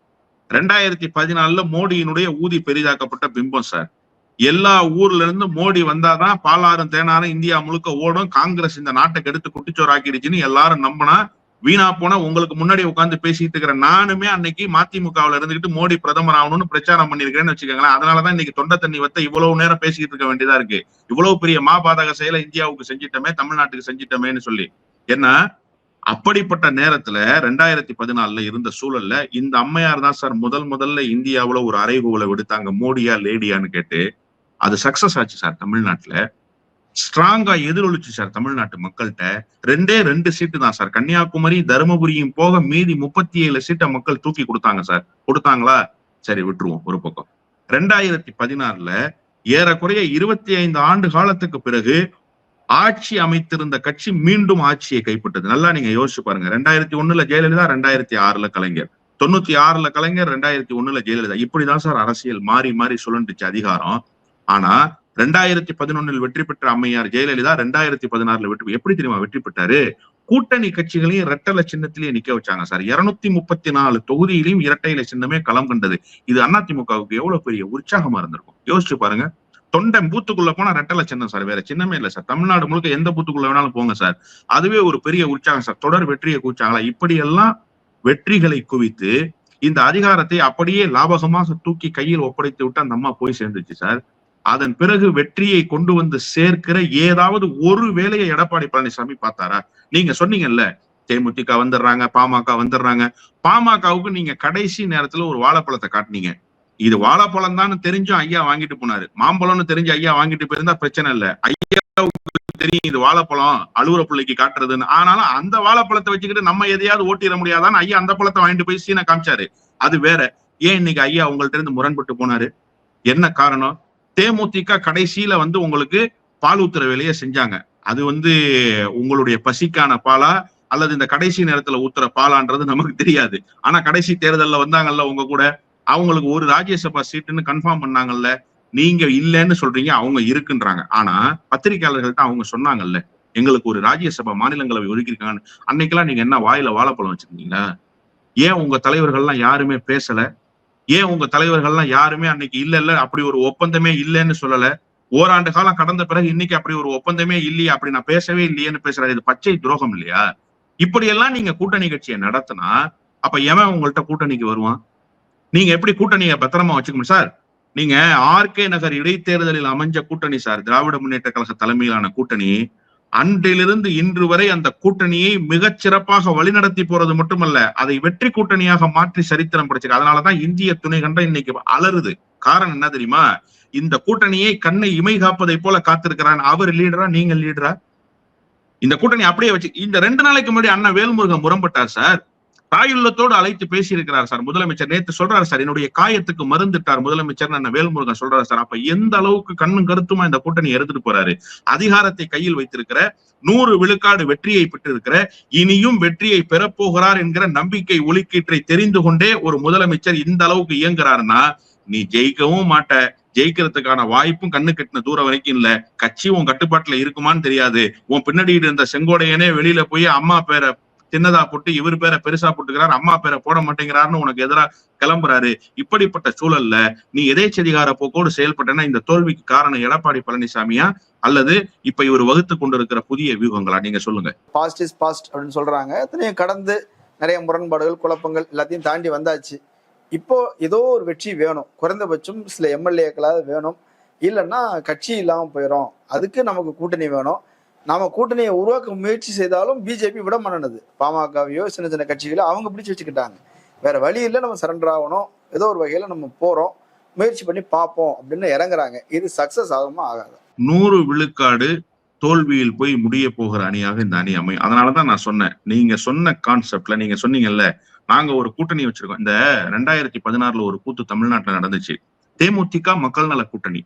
ரெண்டாயிரத்தி பதினாலுல மோடியினுடைய ஊதி பெரிதாக்கப்பட்ட பிம்பம் சார். எல்லா ஊர்ல இருந்து மோடி வந்தாதான் பாலாறும் தேனாரும் இந்தியா முழுக்க ஓடும். காங்கிரஸ் இந்த நாட்டை கெடுத்து குட்டிச்சோறாக்கிடுச்சுன்னு எல்லாரும் நம்பினா வீணா போனா உங்களுக்கு முன்னாடி உட்காந்து பேசிட்டு இருக்கிற நானுமே அன்னைக்கு மதிமுகவுல இருந்துகிட்டு மோடி பிரதமர் ஆகணும்னு பிரச்சாரம் பண்ணிருக்கேன்னு வச்சுக்கோங்களேன். அதனாலதான் இன்னைக்கு தொண்டை தண்ணி வத்த இவ்வளவு நேரம் பேசிக்கிட்டு இருக்க வேண்டியதா இருக்கு. இவ்வளவு பெரிய மாபாதக செயலை இந்தியாவுக்கு செஞ்சிட்டோமே தமிழ்நாட்டுக்கு செஞ்சிட்டோமேன்னு சொல்லி. ஏன்னா அப்படிப்பட்ட நேரத்துல ரெண்டாயிரத்தி பதினாலுல இருந்த சூழல்ல இந்த அம்மையார் தான் சார் முதல் முதல்ல இந்தியாவுல ஒரு அறைகூலை விடுத்தாங்க மோடியா லேடியான்னு கேட்டு. அது சக்சஸ் ஆச்சு சார் தமிழ்நாட்டுல. ஸ்ட்ராங்கா எதிரொலிச்சு சார் தமிழ்நாட்டு மக்கள்கிட்ட. ரெண்டே ரெண்டு சீட்டு தான் சார் கன்னியாகுமரி தருமபுரியும் போக மீதி முப்பத்தி ஏழு சீட்டை மக்கள் தூக்கி கொடுத்தாங்க சார் கொடுத்தாங்களா? சரி விட்டுருவோம். ஒரு பக்கம். ரெண்டாயிரத்தி பதினாறுல ஏறக்குறைய இருபத்தி ஐந்து ஆண்டு காலத்துக்கு பிறகு ஆட்சி அமைத்திருந்த கட்சி மீண்டும் ஆட்சியை கைப்பற்றது. நல்லா நீங்க யோசிச்சு பாருங்க. ரெண்டாயிரத்தி ஒண்ணுல ஜெயலலிதா ரெண்டாயிரத்தி ஆறுல கலைஞர். தொண்ணூத்தி ஆறுல கலைஞர் ரெண்டாயிரத்தி ஒண்ணுல ஜெயலலிதா. இப்படிதான் சார் அரசியல் மாறி மாறி சுழண்டுச்சு அதிகாரம். ஆனா ரெண்டாயிரத்தி பதினொன்னில் வெற்றி பெற்ற அம்மையார் ஜெயலலிதா ரெண்டாயிரத்தி பதினாறுல வெற்றி எப்படி தெரியுமா வெற்றி பெற்றாரு? கூட்டணி கட்சிகளையும் இரட்டல சின்னத்திலேயே நிக்க வச்சாங்க சார். இருநூத்தி முப்பத்தி நாலு தொகுதியிலையும் இரட்டையில சின்னமே களம் கண்டது. இது அதிமுகவுக்கு எவ்வளவு பெரிய உற்சாகமா இருந்திருக்கும்? யோசிச்சு பாருங்க. தொண்டன் பூத்துக்குள்ள போனா ரெட்டல சின்னம் சார் வேற சின்னமே இல்ல சார். தமிழ்நாடு முழுக்க எந்த பூத்துக்குள்ள வேணாலும் போங்க சார். அதுவே ஒரு பெரிய உற்சாகம் சார். தொடர் வெற்றியை கூச்சாங்களா இப்படியெல்லாம் வெற்றிகளை குவித்து இந்த அதிகாரத்தை அப்படியே லாபகமாக தூக்கி கையில் ஒப்படைத்து விட்டு அந்த அம்மா போய் சேர்ந்துச்சு சார். அதன் பிறகு வெற்றியை கொண்டு வந்து சேர்க்கிற ஏதாவது ஒரு வேலையை எடப்பாடி பழனிசாமி பார்த்தாரா? நீங்க சொன்னீங்கல்ல தேமுதிக வந்துடுறாங்க பாமக வந்துடுறாங்க. பாமகவுக்கு நீங்க கடைசி நேரத்துல ஒரு வாழைப்பழத்தை காட்டுனீங்க. இது வாழைப்பழம் தான் தெரிஞ்சும் ஐயா வாங்கிட்டு போனாரு. மாம்பழம்னு தெரிஞ்சு ஐயா வாங்கிட்டு போயிருந்தா பிரச்சனை இல்ல. ஐயாவுக்கு தெரியும் இது வாழைப்பழம் அழுவுற பிள்ளைக்கு காட்டுறதுன்னு. ஆனாலும் அந்த வாழைப்பழத்தை வச்சுக்கிட்டு நம்ம எதையாவது ஓட்டிட முடியாதான்னு ஐயா அந்த பழத்தை வாங்கிட்டு போய் சீனை காமிச்சாரு. அது வேற. ஏன் இன்னைக்கு ஐயா உங்கள்ட்ட இருந்து முரண்பட்டு போனாரு? என்ன காரணம்? தேமுதிக கடைசியில வந்து உங்களுக்கு பால் ஊத்துற வேலையை செஞ்சாங்க. அது வந்து உங்களுடைய பசிக்கான பாலா? அல்லது இந்த கடைசி நேரத்துல ஊத்துற பாலான்றது நமக்கு தெரியாது. ஆனா கடைசி தேர்தல்ல வந்தாங்கல்ல உங்க கூட? அவங்களுக்கு ஒரு ராஜ்யசபா சீட்டுன்னு கன்ஃபார்ம் பண்ணாங்கல்ல. நீங்க இல்லைன்னு சொல்றீங்க அவங்க இருக்குன்றாங்க. ஆனா பத்திரிகையாளர்கள்ட்ட அவங்க சொன்னாங்கல்ல எங்களுக்கு ஒரு ராஜ்யசபா மாநிலங்களவை ஒதுக்கியிருக்காங்கன்னு. அன்னைக்கெல்லாம் நீங்க என்ன வாயில வாழைப்பழம் வச்சிருக்கீங்களா ஏன் உங்க தலைவர்கள்லாம் யாருமே பேசல? ஏன் உங்க தலைவர்கள்லாம் யாருமே அன்னைக்கு இல்ல இல்ல அப்படி ஒரு ஒப்பந்தமே இல்லைன்னு சொல்லல? ஓராண்டு காலம் கடந்த பிறகு இன்னைக்கு அப்படி ஒரு ஒப்பந்தமே இல்லையே அப்படி நான் பேசவே இல்லையேன்னு பேசுறாரு. இது பச்சை துரோகம் இல்லையா? இப்படி எல்லாம் நீங்க கூட்டணி கட்சியை நடத்தினா அப்ப எவன் உங்கள்ட்ட கூட்டணிக்கு வருவான்? நீங்க எப்படி கூட்டணியை பத்திரமா வச்சுக்க முடியும் சார் நீங்க ஆர்கே நகர் இடைத்தேர்தலில் அமைஞ்ச கூட்டணி சார். திராவிட முன்னேற்ற கழக தலைமையிலான கூட்டணி அன்றிலிருந்து இன்று வரை அந்த கூட்டணியை மிகச் சிறப்பாக வழிநடத்தி போறது மட்டுமல்ல அதை வெற்றி கூட்டணியாக மாற்றி சரித்திரம் படைச்சிருக்கு. அதனாலதான் இந்திய துணை கண்டம் இன்னைக்கு அலறுது. காரணம் என்ன தெரியுமா? இந்த கூட்டணியை கண்ணை இமை காப்பதை போல காத்திருக்கிறான். அவர் லீடரா நீங்கள் லீடரா? இந்த கூட்டணி அப்படியே வச்சு இந்த ரெண்டு நாளைக்கு முன்னாடி அண்ணன் வேல்முருகன் முரம்பட்டார் சார். தாயுள்ளத்தோடு அழைத்து பேசியிருக்கிறார் சார் முதலமைச்சர். நேத்து சொல்றாரு சார் என்னுடைய காயத்துக்கு மருந்துட்டார். முதலமைச்சர் நான் வேல்முருகன் சொல்றாரு சார். அப்ப எந்த அளவுக்கு கண்ணும் கருத்துமா இந்த கூட்டணி எடுத்துட்டு போறாரு? அதிகாரத்தை கையில் வைத்திருக்கிற நூறு விழுக்காடு வெற்றியை பெற்றிருக்கிற இனியும் வெற்றியை பெறப்போகிறார் என்கிற நம்பிக்கை ஒலிக்கீற்றை தெரிந்து கொண்டே ஒரு முதலமைச்சர் இந்த அளவுக்கு இயங்குறாருன்னா நீ ஜெயிக்கவும் மாட்ட. ஜெயிக்கிறதுக்கான வாய்ப்பும் கண்ணு கட்டின தூரம் வரைக்கும் இல்ல. கட்சி உன் கட்டுப்பாட்டுல இருக்குமான்னு தெரியாது. உன் பின்னாடி இருந்த செங்கோடையனே வெளியில போய் அம்மா பேரை சின்னதா போட்டு இவர் பேரை பெருசா போட்டுக்கிறார் அம்மா பேரை போட மாட்டேங்கிறாருன்னு உனக்கு எதிராக கிளம்புறாரு. இப்படிப்பட்ட சூழல்ல நீ எதேச்சதிகார போக்கோடு செயல்பட்டனா இந்த தோல்விக்கு காரணம் எடப்பாடி பழனிசாமியா? அல்லது இப்ப இவர் வகுத்து கொண்டிருக்கிற புதிய வியூகங்களா? நீங்க சொல்லுங்க. பாஸ்ட் இஸ் பாஸ்ட் அப்படின்னு சொல்றாங்க. எத்தனையும் கடந்து நிறைய முரண்பாடுகள் குழப்பங்கள் எல்லாத்தையும் தாண்டி வந்தாச்சு. இப்போ ஏதோ ஒரு வெற்றி வேணும். குறைந்தபட்சம் சில எம்எல்ஏக்களாவது வேணும். இல்லைன்னா கட்சி இல்லாமல் போயிடும் அதுக்கு நமக்கு கூட்டணி வேணும். நாம கூட்டணியை உருவாக்க முயற்சி செய்தாலும் பிஜேபி விட மாட்டது பாமகவையோ சின்ன சின்ன கட்சிகளோ அவங்க பிடிச்சு வச்சுக்கிட்டாங்க. வேற வழி இல்லை நம்ம சரண்டர் ஆகணும். ஏதோ ஒரு வகையில நம்ம போறோம். முயற்சி பண்ணி பார்ப்போம் அப்படின்னு இறங்குறாங்க. இது சக்சஸ் ஆகுமா ஆகாது? நூறு விழுக்காடு தோல்வியில் போய் முடிய போகிற அணியாக இந்த அணி அமையும் அதனாலதான் நான் சொன்னேன். நீங்க சொன்ன கான்செப்ட்ல நீங்க சொன்னீங்கல்ல நாங்க ஒரு கூட்டணி வச்சிருக்கோம். இந்த ரெண்டாயிரத்தி பதினாறுல ஒரு கூத்து தமிழ்நாட்டுல நடந்துச்சு. தேமுதிக மக்கள் நல கூட்டணி.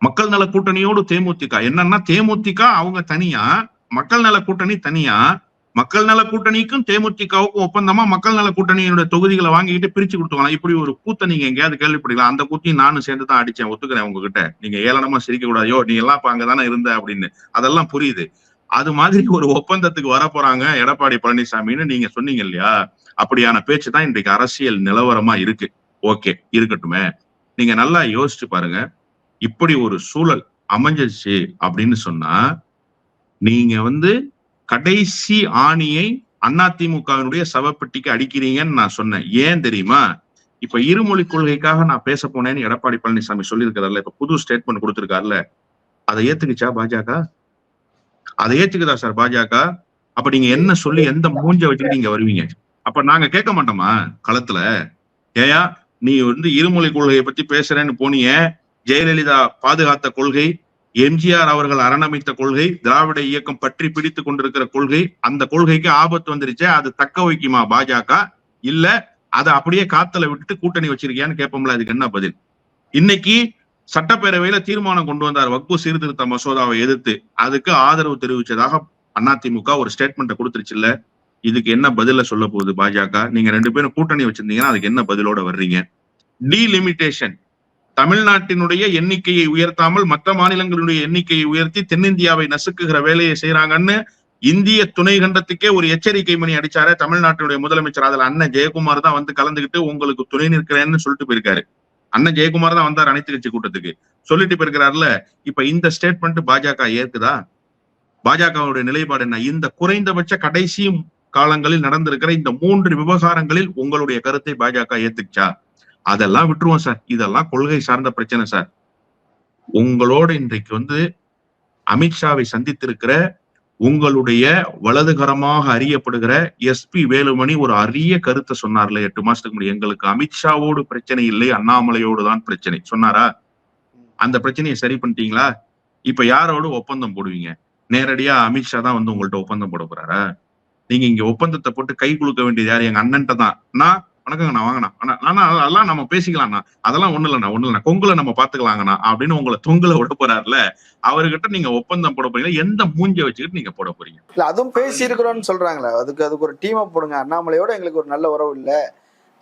மக்கள் நல கூட்டணியோடு தேமுதிக. என்னன்னா தேமுதிக அவங்க தனியா மக்கள் நல கூட்டணி தனியா மக்கள் நல கூட்டணிக்கும் தேமுதிகவுக்கும் ஒப்பந்தமா மக்கள் நல கூட்டணியினுடைய தொகுதிகளை வாங்கிட்டு பிரிச்சு கொடுத்துக்கலாம். இப்படி ஒரு கூத்த நீங்க எங்கேயாவது கேள்விப்படலாம் அந்த கூத்தையும் நானும் சேர்ந்து தான் அடிச்சேன் ஒத்துக்கிறேன் உங்ககிட்ட. நீங்க ஏளனமா சிரிக்க கூடாதோ நீ எல்லாம் இப்ப அங்கதானே இருந்த அப்படின்னு. அதெல்லாம் புரியுது. அது மாதிரி ஒரு ஒப்பந்தத்துக்கு வர போறாங்க எடப்பாடி பழனிசாமின்னு நீங்க சொன்னீங்க இல்லையா? அப்படியான பேச்சு தான் இன்றைக்கு அரசியல் நிலவரமா இருக்கு. ஓகே இருக்கட்டுமே. நீங்க நல்லா யோசிச்சு பாருங்க. இப்படி ஒரு சூழல் அமைஞ்சிச்சு அப்படின்னு சொன்னா நீங்க வந்து கடைசி ஆணியை அதிமுகவினுடைய சவப்பெட்டிக்கு அடிக்கிறீங்கன்னு நான் சொன்னேன். ஏன் தெரியுமா? இப்ப இருமொழி கொள்கைக்காக நான் பேச போனேன்னு எடப்பாடி பழனிசாமி சொல்லியிருக்கிறார்ல இப்ப புது ஸ்டேட்மெண்ட் கொடுத்திருக்காருல்ல அதை ஏத்துக்குச்சா பாஜக? அதை ஏத்துக்குதா சார் பாஜக? அப்ப நீங்க என்ன சொல்லி எந்த மூஞ்ச வச்சுட்டு நீங்க வருவீங்க? அப்ப நாங்க கேட்க மாட்டோமா களத்துல? ஏயா நீ வந்து இருமொழி கொள்கையை பத்தி பேசுறேன்னு போனியே ஜெயலலிதா பாதுகாத்த கொள்கை எம்ஜிஆர் அவர்கள் அரணமைத்த கொள்கை திராவிட இயக்கம் பற்றி பிடித்து கொண்டிருக்கிற கொள்கை அந்த கொள்கைக்கு ஆபத்து வந்துருச்சே அது தக்க வைக்குமா பாஜக? இல்ல அதை அப்படியே காத்துல விட்டுட்டு கூட்டணி வச்சிருக்கியான்னு கேட்போம்ல அதுக்கு என்ன பதில்? இன்னைக்கு சட்டப்பேரவையில தீர்மானம் கொண்டு வந்தார் வக்பு சீர்திருத்த மசோதாவை எதிர்த்து அதுக்கு ஆதரவு தெரிவிச்சதாக அதிமுக ஒரு ஸ்டேட்மெண்ட்டை கொடுத்துருச்சுல்ல இதுக்கு என்ன பதில சொல்ல போகுது பாஜக? நீங்க ரெண்டு பேரும் கூட்டணி வச்சிருந்தீங்கன்னா அதுக்கு என்ன பதிலோட வர்றீங்க? டீலிமிட்டேஷன் தமிழ்நாட்டினுடைய எண்ணிக்கையை உயர்த்தாமல் மற்ற மாநிலங்களுடைய எண்ணிக்கையை உயர்த்தி தென்னிந்தியாவை நசுக்குகிற வேலையை செய்யறாங்கன்னு இந்திய துணை கண்டத்துக்கே ஒரு எச்சரிக்கை மணி அடிச்சாரு தமிழ்நாட்டினுடைய முதலமைச்சர். அதுல அண்ணன் ஜெயக்குமார் தான் வந்து கலந்துகிட்டு உங்களுக்கு துணை நிற்கிறேன்னு சொல்லிட்டு போயிருக்காரு. அண்ணன் ஜெயக்குமார் தான் வந்தார் அனைத்து கட்சி கூட்டத்துக்கு. சொல்லிட்டு போயிருக்கிறாருல இப்ப இந்த ஸ்டேட்மெண்ட் பாஜக ஏற்குதா? பாஜகவுடைய நிலைப்பாடு என்ன? இந்த குறைந்தபட்ச கடைசி காலங்களில் நடந்திருக்கிற இந்த மூன்று விவகாரங்களில் உங்களுடைய கருத்தை பாஜக ஏத்துக்கிச்சா? அதெல்லாம் விட்டுருவோம் சார். இதெல்லாம் கொள்கை சார்ந்த பிரச்சனை சார். உங்களோட இன்றைக்கு வந்து அமித்ஷாவை சந்தித்திருக்கிற உங்களுடைய வலதுகரமாக அறியப்படுகிற எஸ்பி வேலுமணி ஒரு அரிய கருத்தை சொன்னார்ல எட்டு மாசத்துக்கு முன்னாடி. எங்களுக்கு அமித்ஷாவோடு பிரச்சனை இல்லை அண்ணாமலையோடு தான் பிரச்சனை. சொன்னாரா? அந்த பிரச்சனையை சரி பண்ணிட்டீங்களா? இப்ப யாரோட ஒப்பந்தம் போடுவீங்க? நேரடியா அமித்ஷா தான் வந்து உங்கள்ட்ட ஒப்பந்தம் போட போறாரா? நீங்க இங்க ஒப்பந்தத்தை போட்டு கை குலுக்க வேண்டியது யார்? எங்க அண்ணன்ட்ட தான். நான் வணக்கங்கண்ணா வாங்கண்ணா. அண்ணா, அதெல்லாம் நம்ம பேசிக்கலாம்ண்ணா. அதெல்லாம் ஒண்ணு இல்லைண்ணா ஒண்ணு இல்லைண்ணா. கொங்குல நம்ம பாத்துக்கலாங்கண்ணா அப்படின்னு உங்களை தொங்குல விட போறாருல அவர்கிட்ட நீங்க ஒப்பந்தம் போட போறீங்க எந்த மூஞ்ச வச்சுக்கிட்டு நீங்க போட போறீங்க? இல்ல அதுவும் பேசி இருக்கிறோம்னு சொல்றாங்களே அதுக்கு அதுக்கு ஒரு டீமை போடுங்க. அண்ணாமலையோட எங்களுக்கு ஒரு நல்ல உறவு இல்ல.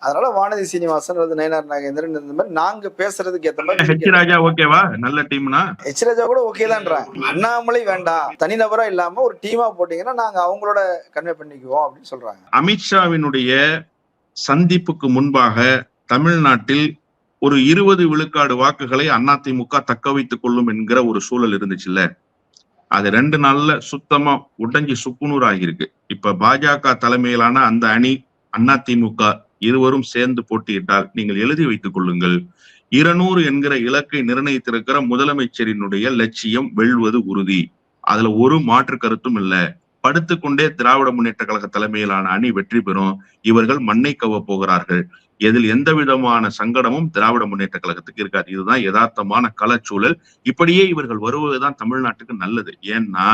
அதனால வானதி சீனிவாசன் அல்லது நயனார் நாகேந்திரன் இந்த மாதிரி நாங்க பேசுறதுக்கு ஏத்த ஹெச் மாதிரி ராஜா ஓகேவா? நல்ல டீம்னா எச் ராஜா கூட ஓகே தான்றாங்க அண்ணாமலை வேண்டாம். தனிநபரா இல்லாம ஒரு டீமா போட்டீங்கன்னா நாங்க அவங்களோட கன்வே பண்ணிக்குவோம் அப்படின்னு சொல்றாங்க. அமித்ஷாவினுடைய சந்திப்புக்கு முன்பாக தமிழ்நாட்டில் ஒரு இருபது விழுக்காடு வாக்குகளை அதிமுக தக்க வைத்துக் கொள்ளும் என்கிற ஒரு சூழல் இருந்துச்சுல்ல? அது ரெண்டு நாள்ல சுத்தமா உடைஞ்சு சுக்குநூறு ஆகியிருக்கு இப்ப பாஜக தலைமையிலான அந்த அணி அதிமுக இருவரும் சேர்ந்து போட்டியிட்டால் நீங்கள் எழுதி வைத்துக் கொள்ளுங்கள். இருநூறு என்கிற இலக்கை நிர்ணயித்திருக்கிற முதலமைச்சரினுடைய லட்சியம் வெல்வது உறுதி. அதுல ஒரு மாற்று கருத்தும் இல்லை. படுத்துக்கொண்டே திராவிட முன்னேற்ற கழக தலைமையிலான அணி வெற்றி பெறும். இவர்கள் மண்ணை கவ போகிறார்கள். இதில் எந்த விதமான சங்கடமும் திராவிட முன்னேற்ற கழகத்துக்கு இருக்காது. இதுதான் யதார்த்தமான களச்சூழல். இப்படியே இவர்கள் வருவதுதான் தமிழ்நாட்டுக்கு நல்லது. ஏன்னா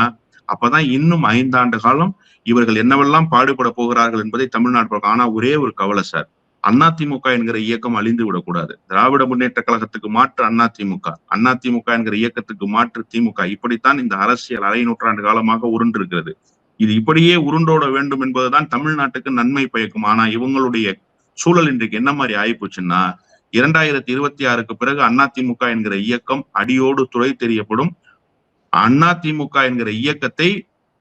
அப்பதான் இன்னும் ஐந்தாண்டு காலம் இவர்கள் என்னவெல்லாம் பாடுபட போகிறார்கள் என்பதை தமிழ்நாடு ஆனா ஒரே ஒரு கவலை சார். அதிமுக என்கிற இயக்கம் அழிந்து விடக்கூடாது. திராவிட முன்னேற்ற கழகத்துக்கு மாற்று அதிமுக அதிமுக என்கிற இயக்கத்துக்கு மாற்று திமுக. இப்படித்தான் இந்த அரசியல் அரை நூற்றாண்டு காலமாக உருண்டிருக்கிறது. இது இப்படியே உருண்டோட வேண்டும் என்பதுதான் தமிழ்நாட்டுக்கு நன்மை பயக்கும். ஆனா இவங்களுடைய சூழல் இன்றைக்கு என்ன மாதிரி ஆயிப்போச்சுன்னா இரண்டாயிரத்தி இருபத்தி ஆறுக்கு பிறகு அதிமுக என்கிற இயக்கம் அடியோடு துறை தெரியப்படும். அதிமுக என்கிற இயக்கத்தை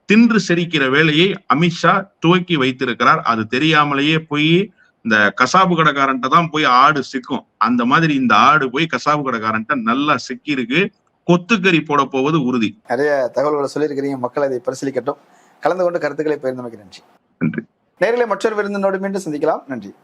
தின்று செரிக்கிற வேலையை அமித்ஷா துவக்கி வைத்திருக்கிறார். அது தெரியாமலேயே போய் இந்த கசாபு கடைக்காரன்ட்ட தான் போய் ஆடு சிக்கும். அந்த மாதிரி இந்த ஆடு போய் கசாபு கடைக்காரன்ட்ட நல்லா சிக்கி இருக்கு கொத்துக்கறி போட போவது உறுதி. நிறைய தகவல்களை சொல்லியிருக்கிறீங்க. மக்கள் அதை பரிசீலிக்கட்டும். கலந்து கொண்டு கருத்துக்களை பகிர்ந்தமைக்கு நன்றி. நன்றி. நேர்களை மற்றொரு விருந்தினோடு மீண்டும் சந்திக்கலாம். நன்றி.